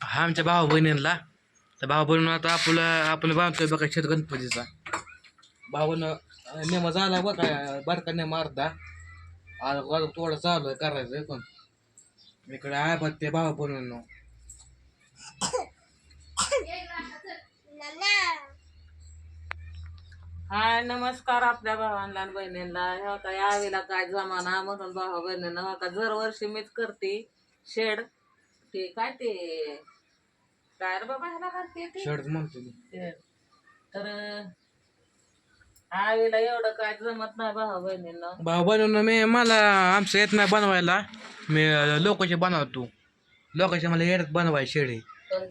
हा आमच्या भाऊ बहिणींना. तर भाऊ बहिणी आता आपलं आपण बांधतोय बघा शेत गणपतीचा. भाऊन नेमा झाला बघा बारका नेमा अर्धा आज थोडं चालू आहे करायचं पण. इकडे आहे पण ते भाऊ बहिणींनो. हाय नमस्कार आपल्या भावांना आणि बहिणींना. ह्या का यावेला काय जमाना म्हणून भावा बहिणींना. हो का दरवर्षी मीच करते शेड. ते काय ते? काय रे बाबा ह्याला करते ते? शर्ट म्हणतो मी. ते. तर यावेळेला एवढं काय जमत नाही भावा बहिणींना. भाऊ बहिणींनो मी मला आमचं येत नाही बनवायला. मी लोकांचे बनवतो लोकांचे मला येत बनवाय शेळी. पण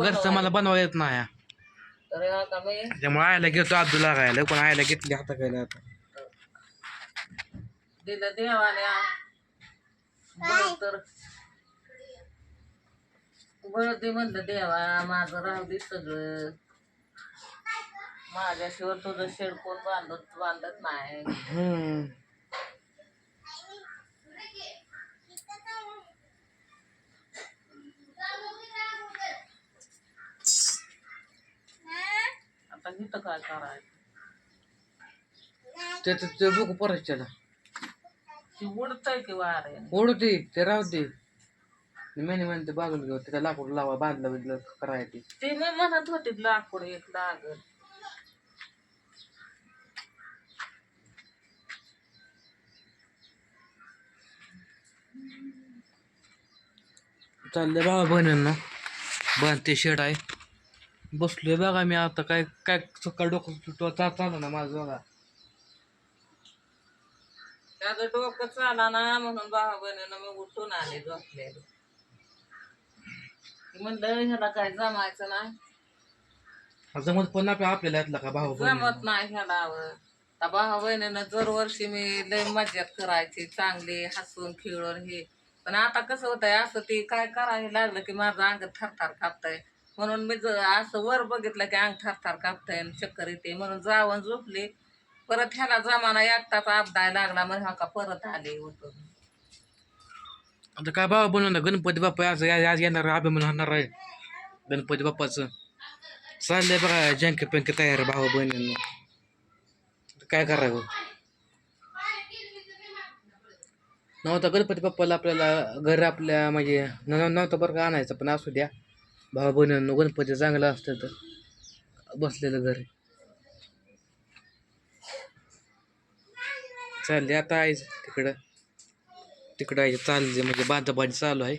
घरचं. मला बनवायला येत नाही. तर मी त्यामुळे आयला घेतो अब्दुल्ला खायला पण आयला घेतली हाता खायला आता. दिलं देवाने बळ तर. बळ दे म्हणलं देवा माझं राहू दे सगळं. माझ्याशिवाय तुझं शेड कोण बांधत बांधत नाही. हम्म. आता इथं काय करायचं? ते ते- ते बघू परत त्याला. ती उडतंय की वारे ओढू दे ते राहू दे. मेने म्हणते बाजूला घेऊ तिला लाकूड लावा बांधलं बिदलं करायचे ते मी म्हणत होते लाकूड एक लागल. चाललंय बाबा बहिणींना बांधते शेड आहे. बसलोय बघा मी आता काय काय सकाळ डोकं सुटतो चालू ना माझं बघा. त्याचं डोकं चाला ना म्हणून भावा बहिणीनं मी उठून आले झोपलेले. म्हणलं ह्याला काय जमायचं नाही. जमत पण आपल्या आपल्याला यातला का भाऊ जमत नाही ह्याला त्या भाऊ बहिणीनं दरवर्षी मी लय मज्जात करायची चांगली हसून खेळून हे. पण आता कसं होतंय असं ते काय करायला लागलं की माझं अंग थरथर कापतंय. म्हणून मी ज- असं वर बघितलं की अंग थरथर कापतंय आणि चक्कर येते. म्हणून जावं झोपले. परत ह्याला जमाना एकटाच आपदाय लागला मग हा का परत आले उठून आता काय भाऊ बनवणार गणपती बाप्पा आज आज आज येणार अभिमान होणार आहे. गणपती बाप्पाचं. चाललंय बघा जंक पंके तयार आहे भाऊ बहिणींनो. काय करावं? नव्हता गणपती बाप्पाला आपल्याला घर आपल्या म्हणजे नव्हतं बरं का आणायचं पण असू द्या. भाऊ बहिणींना गणपती चांगलं असतं तर बसलेलं घर चालले आता आहे तिकडं. तिकडं आहे चालले म्हणजे बांधबांध चालू आहे.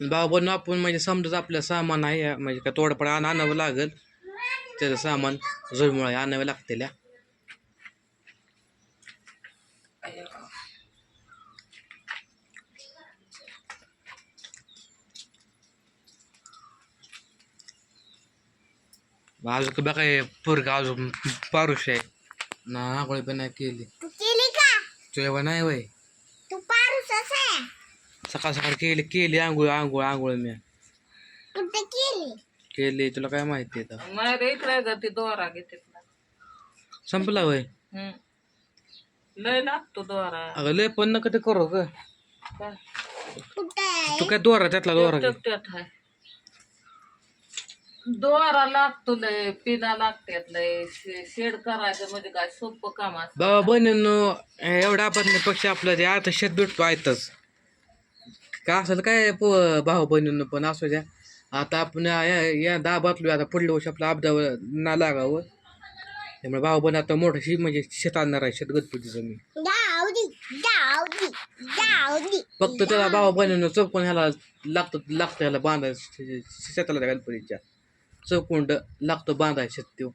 भाऊ आपण म्हणजे समजाच आपलं सामान आहे म्हणजे का तोडपड आण आणावं लागेल. त्याचं सामान जुळमुळे आणावं लागतेल्या. अजून बघा पोरग पोरगा अजून पारुष आहे. ना आंघोळ पण नाही केली. तू केली का? जेवण नाही वय. तू पारूसच आहे. सकाळ सकाळ केली केली आंघोळ आंघोळ आंघोळ मी. कुठे केली? केली तुला काय माहिती आहे आता मारे इकडे ती दोरा घेते संपला वय? हम्म. लय लागतो दोरा. अगं लय पण नका ते करू ग. काय? कुठे तू काय दोरा त्यातला दोरा घे. एकट्यात आहे. दोरा लागतो लय पिना लागतात लय. शे- शेड करायचं म्हणजे काय सोपं काम असतं बाबा बहिणींनो एवढा आपण पक्ष आपलं ते आता शेत भेटतो आहेतच का असेल काय प- भाऊ बहिणींनो पण असू द्या. आता आपण या या दहा बातलो आता पुढल्या वर्षी आपलं अपदावर ना लागावं. त्यामुळे भाऊ बहीण आता मोठं शी म्हणजे शेत आणणार आहे शेत गणपतीचं मी. जाऊदी जाऊदी जाऊदी. फक्त त्याला भाऊ बहिणीनं चौकोन ह्याला लागतं लागतं ह्याला बांधायचं शेताला त्या गणपतीच्या. चौकुंड लागतो बांधायचे तो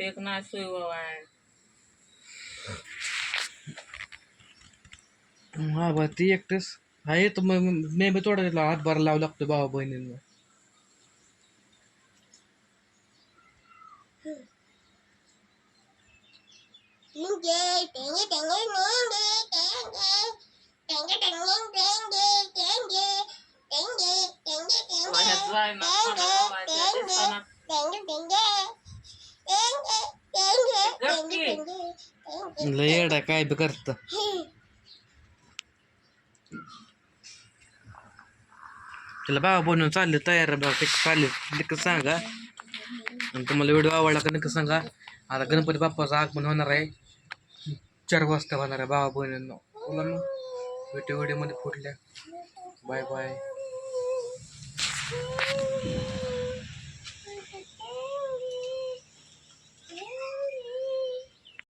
एक ना सोय ती एकटेच. आहे येतो नेहमी तोडायला हातभार लावू लागतो भावा बहिणींना. टेंगे टेंगे टेंगे. लयडा काय बी करत. तुला बाबा बनवून चालले तयार चालले? नक्की सांगा. आणि तुम्हाला व्हिडिओ आवडला का नक्की सांगा. आता गणपती बाप्पाचं आगमन होणार आहे. चार वाजता होणार आहे बाबा बहिणींना बोला मग व्हिडिओ व्हिडिओमध्ये फुटल्या बाय बाय.